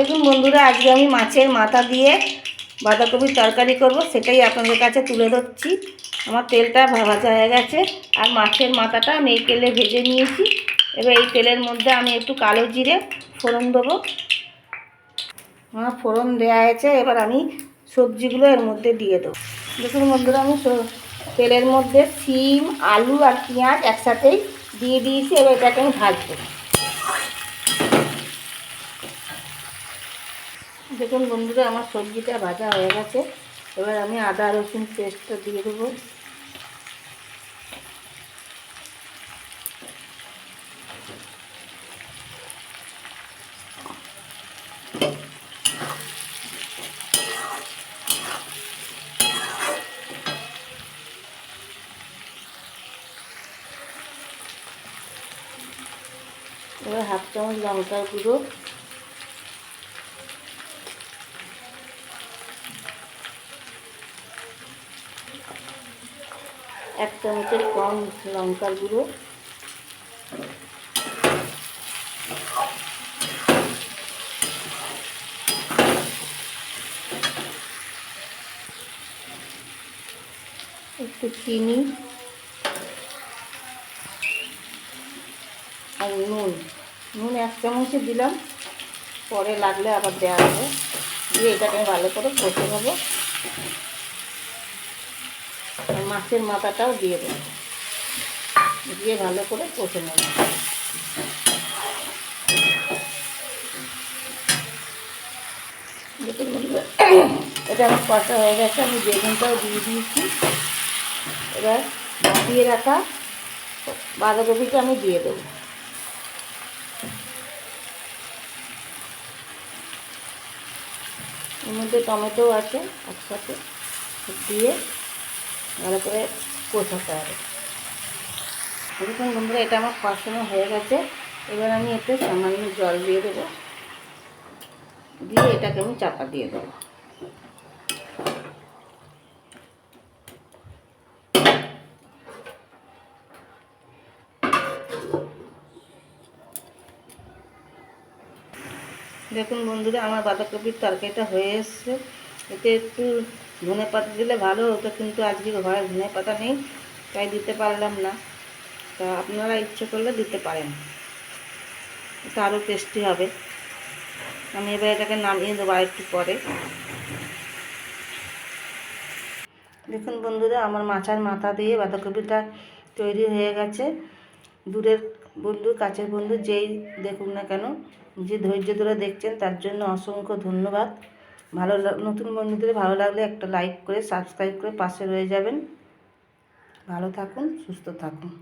দেখুন বন্ধুরা, আজকে আমি মাছের মাথা দিয়ে বাঁধাকপির তরকারি করব, সেটাই আপনাদের কাছে তুলে ধরছি। আমার তেলটা ভাজা হয়ে গেছে, আর মাছের মাথাটা আমি এই তেলে ভেজে নিয়েছি। এবার এই তেলের মধ্যে আমি একটু কালো জিরে ফোড়ন দেবো। আমার ফোড়ন দেওয়া হয়েছে, এবার আমি সবজিগুলো এর মধ্যে দিয়ে দেবো। দেখুন বন্ধুরা, আমি তেলের মধ্যে সিম আলু আর পেঁয়াজ একসাথেই দিয়ে দিয়েছি, এবার এটাকে আমি ভাজবো। দেখুন বন্ধুরা, আমার সবজিটা ভাজা হয়ে গেছে। এবার আমি আদা, রসুন পেস্টটা দিয়ে দেবো। এবার হাফ চামচ লঙ্কার গুঁড়ো। এক চামচের কম লঙ্কার গুঁড়ো। একটু চিনি আর নুন। নুন এক চামচে দিলাম, পরে লাগলে আবার দেওয়া হবে। দিয়ে এটাকে ভালো করে কষে নেব। মাছের মাথাটাও দিয়ে দেবো। দিয়ে ভালো করে কষে নেব। এটা আমার কষা হয়ে গেছে, আমি বেগুনটাও দিয়ে দিয়েছি। এবার দিয়ে রাখা বাঁধাকপিটা আমি দিয়ে দেবো। এর মধ্যে টমেটো আছে একসাথে দিয়ে ভালো করে কষাতে হবে। দেখুন বন্ধুরা, এটা আমার কষানো হয়ে গেছে। এবার আমি এতে সামান্য জল দিয়ে দেবো। দিয়ে এটাকে আমি চাপা দিয়ে দেবো। দেখুন বন্ধুরা, আমার বাঁধাকপির তরকারিটা হয়ে এসছে। এতে একটু ধনে পাতা দিলে ভালো হতো কিন্তু আজকে ঘরে ধনে পাতা নেই, তাই দিতে পারলাম না। তা আপনারা ইচ্ছে করলে দিতে পারেন। এটা আরও টেস্টি হবে। আমি এবার এটাকে নামিয়ে দেবো আরেকটু পরে। দেখুন বন্ধুরা, আমার মাছার মাথা দিয়ে বাঁধাকপিটা তৈরি হয়ে গেছে। দূরের বন্ধু, কাছের বন্ধু যেই দেখুন না কেন, যে ধৈর্য ধরে দেখছেন, তার জন্য অসংখ্য ধন্যবাদ। ভালো নতুন বন্ধুদের ভালো লাগলে একটা লাইক করে সাবস্ক্রাইব করে পাশে রয়ে যাবেন। ভালো থাকুন, সুস্থ থাকুন।